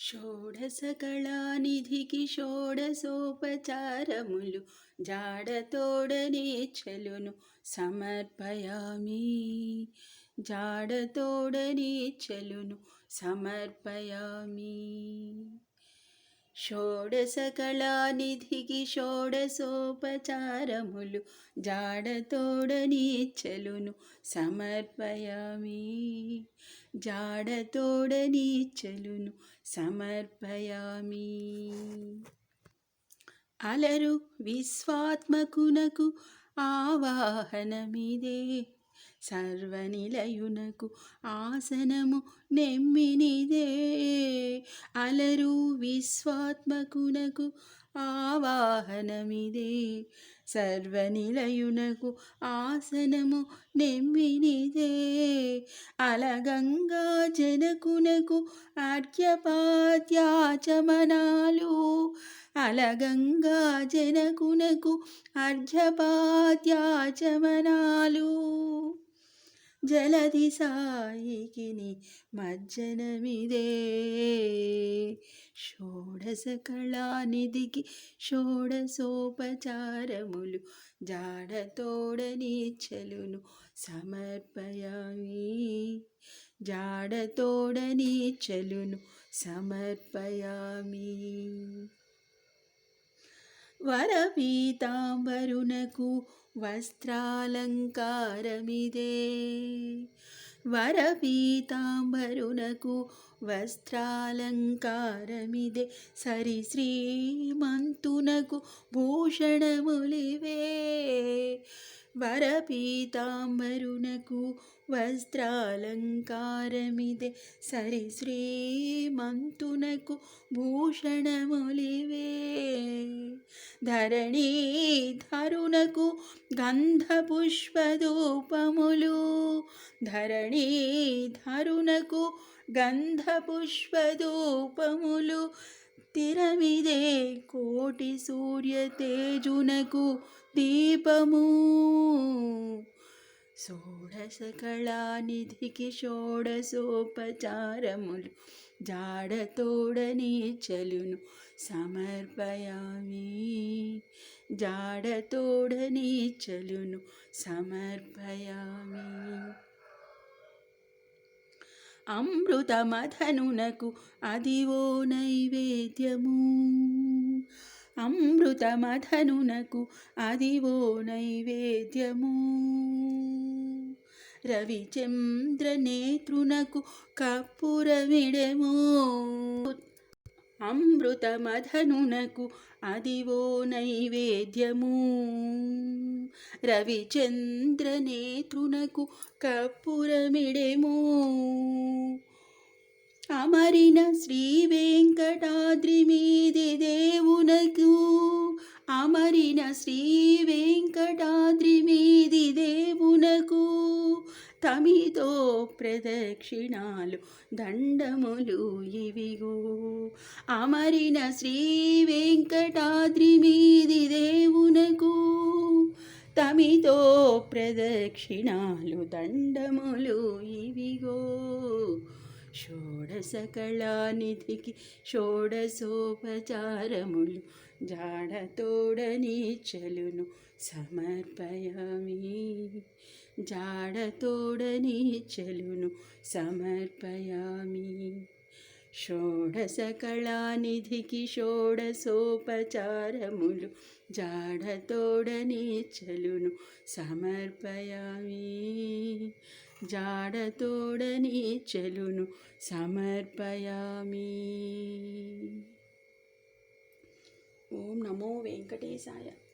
షోడశకళానిధికి షోడశోపచారములు జాడతోడనే చెలును సమర్పయామి. జాడతోడనే చెలును సమర్పయామి. షోడశకళానిధికి షోడశోపచారములు జాడతోడనీచ్చలును సమర్పయామి. జాడతోడనీచ్చలును సమర్పయామి. అలరు విశ్వాత్మకునకు ఆవాహనమిదే. సర్వనిలయునకు ఆసనము నెమ్మినిదే. అలరు విశ్వాత్మకునకు ఆవాహనమిదే. సర్వనిలయునకు ఆసనము నెమ్మినిదే. అలగంగా జనకునకు అర్ఘ్యపాత్యాచమనాలు. అలగంగా జనకునకు అర్ఘ్యపాత్యాచమనాలు. జలది సాయికిని మజ్జనమిదే. షోడశ కళానిధికి షోడశోపచారములు జాడతోడని సమర్పయామి జాడతోడని సమర్పయామి. వరపీతాంబరునకు వస్త్రాలంకారమిదే. వరపీతాంబరునకు వస్త్రాలంకారమిదే. సరి శ్రీమంతునకు భూషణములివే. వరపీతాంబరునకు వస్త్రాలంకారమిదే. సరి శ్రీమంతునకు భూషణములివే. ధరణీ ధరుణకు గంధపుష్పధూపములు ధరణీ ధరుణకు గంధపుష్పధూపములు తిరమిదే కోటి సూర్య తేజునకు దీపము. షోడశ కళానిధికి షోడశోపచారములు జాడతోడని చలును సమర్పయామి. జాడతోడని చలును సమర్పయామి. అమృతమథనునకు అదివో నైవేద్యము. అమృతమథనునకు అదివో నైవేద్యము. రవిచంద్రనేత్రునకు కప్పురమిడెము అమృతమధనునకు అదివో నైవేద్యము. రవిచంద్రనేత్రునకు కప్పురమిడెము. అమరిన శ్రీ వెంకటాద్రి మీది దేవునకు అమరిన శ్రీ వెంకటాద్రి మీది దేవునకు తమితో ప్రదక్షిణాలు దండములు ఇవిగో. అమరిన శ్రీ వెంకటాద్రి మీది దేవునకు తమితో ప్రదక్షిణాలు దండములు ఇవిగో. షోడశ కళానిధికి షోడశోపచారములు. జాడతోడని చలును సమర్పయామి. జాడతోడని చలును సమర్పయామి. షోడశకళానిధికి షోడశోపచారములు జాడతోడని సమర్పయామి. జాడతోడనీచలును సమర్పయామి. ఓం నమో వెంకటేశాయ.